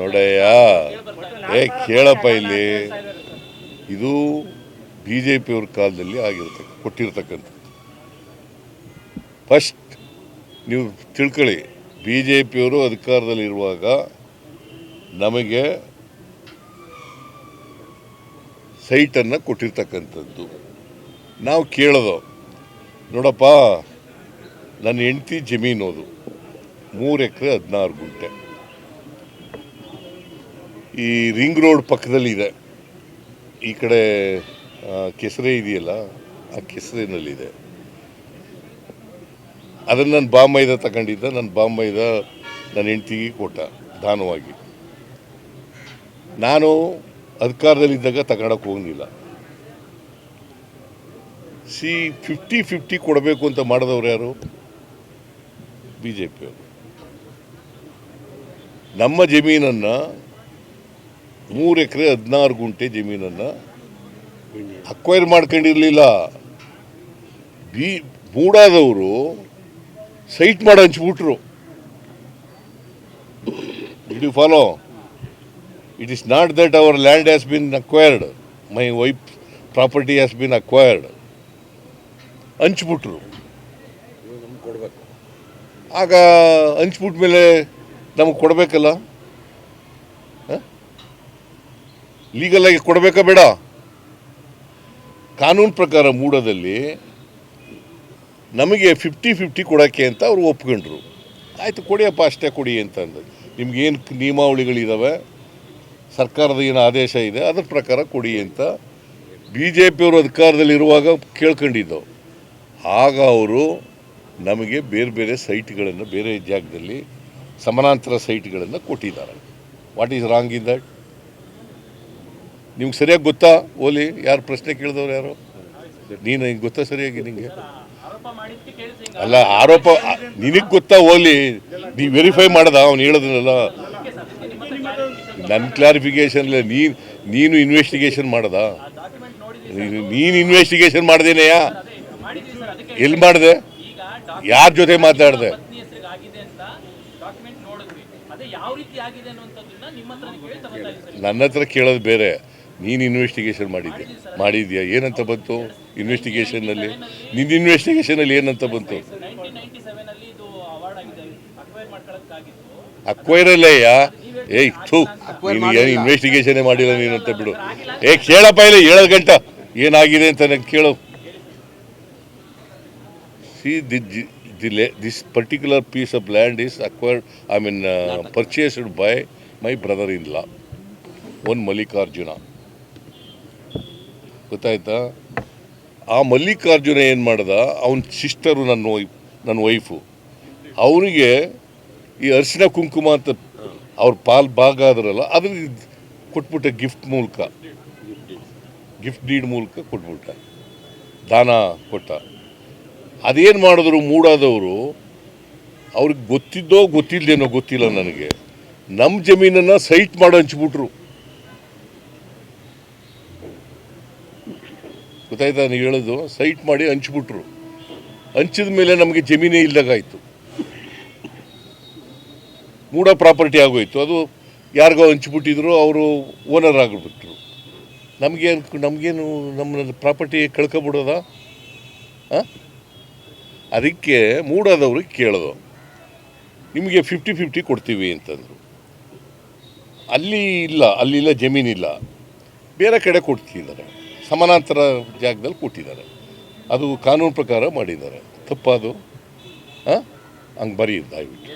ನೋಡಯ್ಯ, ಏ, ಕೇಳಪ್ಪ ಇಲ್ಲಿ. ಇದು ಬಿ ಜೆ ಪಿಯವ್ರ ಕಾಲದಲ್ಲಿ ಆಗಿರ್ತಕ್ಕ, ಕೊಟ್ಟಿರ್ತಕ್ಕಂಥದ್ದು. ಫಸ್ಟ್ ನೀವು ತಿಳ್ಕೊಳ್ಳಿ ಬಿ ಜೆ ಪಿಯವರು ಅಧಿಕಾರದಲ್ಲಿರುವಾಗ ನಮಗೆ ಸೈಟನ್ನು ಕೊಟ್ಟಿರ್ತಕ್ಕಂಥದ್ದು. ನಾವು ಕೇಳೋದು, ನೋಡಪ್ಪ, ನನ್ನ ಹೆಂಡ್ತಿ ಜಮೀನು ಅದು, ಮೂರು ಎಕರೆ ಹದಿನಾರು ಗುಂಟೆ. ಈ ರಿಂಗ್ ರೋಡ್ ಪಕ್ಕದಲ್ಲಿ ಇದೆ. ಈ ಕಡೆ ಕೆಸರೆ ಇದೆಯಲ್ಲ, ಆ ಕೆಸರಿನಲ್ಲಿದೆ. ಅದನ್ನು ನಾನು ಬಾಂಬೈದ ತಗೊಂಡಿದ್ದ. ನನ್ನ ಬಾಂಬೈದ ನನ್ನ ಹೆಂಡ್ತಿಗೆ ಕೊಟ್ಟ, ದಾನವಾಗಿ. ನಾನು ಅಧಿಕಾರದಲ್ಲಿದ್ದಾಗ ತಗೊಳಕ್ಕೆ ಹೋಗಲಿಲ್ಲ. ಸಿ, ಫಿಫ್ಟಿ ಫಿಫ್ಟಿ ಕೊಡಬೇಕು ಅಂತ ಮಾಡಿದವ್ರು ಯಾರು? ಬಿ ಜೆ ಪಿಯವರು ನಮ್ಮ ಜಮೀನನ್ನು ಮೂರು ಎಕರೆ ಹದಿನಾರು ಗುಂಟೆ ಜಮೀನನ್ನು ಅಕ್ವೈರ್ ಮಾಡ್ಕೊಂಡಿರಲಿಲ್ಲ. ಬಿ ಮೂಡಾದವರು ಸೈಟ್ ಮಾಡಿ ಹಂಚ್ಬಿಟ್ರು it you follow it is not that our land has been acquired my wife property has been acquired ಹಂಚ್ಬಿಟ್ರು ಆಗ ಹಂಚ್ಬಿಟ್ಮೇಲೆ ನಮಗೆ ಕೊಡಬೇಕಲ್ಲ? ಲೀಗಲ್ ಆಗಿ ಕೊಡಬೇಕಾ ಬೇಡ? ಕಾನೂನು ಪ್ರಕಾರ ಮೂಡದಲ್ಲಿ ನಮಗೆ ಫಿಫ್ಟಿ ಫಿಫ್ಟಿ ಕೊಡೋಕ್ಕೆ ಅಂತ ಅವರು ಒಪ್ಕೊಂಡ್ರು. ಆಯಿತು, ಕೊಡಿಯಪ್ಪ, ಅಷ್ಟೇ ಕೊಡಿ ಅಂತ ಅಂದ್ರು. ನಿಮ್ಗೇನು ನಿಯಮಾವಳಿಗಳಿದ್ದಾವೆ ಸರ್ಕಾರದ ಏನು ಆದೇಶ ಇದೆ, ಅದ್ರ ಪ್ರಕಾರ ಕೊಡಿ ಅಂತ ಬಿ ಜೆ ಪಿಯವರು ಅಧಿಕಾರದಲ್ಲಿರುವಾಗ ಕೇಳ್ಕೊಂಡಿದ್ದವು ಆಗ ಅವರು ನಮಗೆ ಬೇರೆ ಬೇರೆ ಸೈಟ್ಗಳನ್ನು, ಬೇರೆ ಜಾಗದಲ್ಲಿ ಸಮಾನಾಂತರ ಸೈಟ್ಗಳನ್ನು ಕೊಟ್ಟಿದ್ದಾರೆ. What is wrong in that ನಿಮ್ಗೆ ಸರಿಯಾಗಿ ಗೊತ್ತಾ? ಓಲಿ, ಯಾರು ಪ್ರಶ್ನೆ ಕೇಳಿದವ್ರು ಯಾರು? ನೀನು ಹಿಂಗೆ ಗೊತ್ತಾ ಸರಿಯಾಗಿ ನಿಂಗೆ? ಅಲ್ಲ, ಆರೋಪ, ನಿನಗೆ ಗೊತ್ತಾ ಓಲಿ? ನೀ ವೆರಿಫೈ ಮಾಡ್ದ, ಅವ್ನು ಹೇಳೋದನ್ನೆಲ್ಲ? ನನ್ನ ಕ್ಲಾರಿಫಿಕೇಶನ್ ನೀನು ನೀನು ಇನ್ವೆಸ್ಟಿಗೇಷನ್ ಮಾಡ್ದ? ನೀನು- ಇನ್ವೆಸ್ಟಿಗೇಷನ್ ಮಾಡ್ದೇನೆಯಾ ಎಲ್ಲಿ ಮಾಡಿದೆ? ಯಾರ ಜೊತೆ ಮಾತಾಡಿದೆ? ನನ್ನ ಹತ್ರ ಕೇಳೋದು ಬೇರೆ. ನೀನು ಇನ್ವೆಸ್ಟಿಗೇಷನ್ ಮಾಡಿದ್ದೆ ಮಾಡಿದ್ಯಾ? ಏನಂತ ಬಂತು ಇನ್ವೆಸ್ಟಿಗೇಷನ್ನಲ್ಲಿ ನಿನ್ನ ಇನ್ವೆಸ್ಟಿಗೇಷನಲ್ಲಿ ಏನಂತ ಬಂತು? ಅಕ್ವೈರಲ್ಲಯ್ಯ ಏಯ್ ಥೂ ನೀನು ಏನು ಇನ್ವೆಸ್ಟಿಗೇಷನ್ ಮಾಡಿಲ್ಲ ನೀನು ಅಂತ ಬಿಡು. ಏ ಕೇಳಪ್ಪ ಇಲ್ಲ ಏಳು ಗಂಟ. ಏನಾಗಿದೆ ಅಂತ ನನಗೆ ಕೇಳು. See the this particular piece of land is acquired I mean purchased by my brother in law one Mallikarjuna ಗೊತ್ತಾಯ್ತಾ? ಆ ಮಲ್ಲಿಕಾರ್ಜುನ ಏನು ಮಾಡ್ದ? ಅವನ ಸಿಸ್ಟರು ನನ್ನ ವೈಫ್ ನನ್ನ ವೈಫು ಅವನಿಗೆ ಈ ಅರಿಶಿನ ಕುಂಕುಮ ಅಂತ ಅವ್ರ ಪಾಲ್ ಭಾಗ ಆದ್ರಲ್ಲ ಅದ್ರ ಕೊಟ್ಬಿಟ್ಟ ಗಿಫ್ಟ್ ಮೂಲಕ. ಗಿಫ್ಟ್ ಡೀಡ್ ಮೂಲಕ ಕೊಟ್ಬಿಟ್ಟ. ದಾನ ಕೊಟ್ಟ. ಅದೇನು ಮಾಡಿದ್ರು ಮೂಡಾದವರು? ಅವ್ರಿಗೆ ಗೊತ್ತಿದ್ದೋ ಗೊತ್ತಿಲ್ಲದೇನೋ ಗೊತ್ತಿಲ್ಲ ನನಗೆ. ನಮ್ಮ ಜಮೀನನ್ನು ಸೈಟ್ ಮಾಡಿ ಹಂಚ್ಬಿಟ್ರು. ಗೊತ್ತಾಯ್ತಾ ನೀವು ಹೇಳೋದು? ಸೈಟ್ ಮಾಡಿ ಹಂಚ್ಬಿಟ್ರು. ಹಂಚಿದ ಮೇಲೆ ನಮಗೆ ಜಮೀನೇ ಇಲ್ಲದಾಗಾಯ್ತು ಮೂಡ ಪ್ರಾಪರ್ಟಿ ಆಗೋಯ್ತು. ಅದು ಯಾರಿಗೋ ಹಂಚ್ಬಿಟ್ಟಿದ್ರು, ಅವರು ಓನರ್ ಆಗಿಬಿಟ್ರು. ನಮಗೆ ನಮಗೇನು ನಮ್ಮ ಪ್ರಾಪರ್ಟಿ ಕಳ್ಕೊಬಿಡೋದಾ? ಅದಕ್ಕೆ ಮೂಡಾದವ್ರಿಗೆ ಕೇಳೋದು. ನಿಮಗೆ ಫಿಫ್ಟಿ ಫಿಫ್ಟಿ ಕೊಡ್ತೀವಿ ಅಂತಂದರು. ಅಲ್ಲಿ ಇಲ್ಲ, ಅಲ್ಲಿಲ್ಲ, ಜಮೀನಿಲ್ಲ. ಬೇರೆ ಕಡೆ ಕೊಡ್ತಿದ್ದಾರೆ. ಸಮಾನಾಂತರ ಜಾಗದಲ್ಲಿ ಕೊಟ್ಟಿದ್ದಾರೆ ಅದು ಕಾನೂನು ಪ್ರಕಾರ ಮಾಡಿದ್ದಾರೆ. ತಪ್ಪದು ಹಾಂ? ಹಂಗೆ ಬರೀ ದಯವಿಟ್ಟು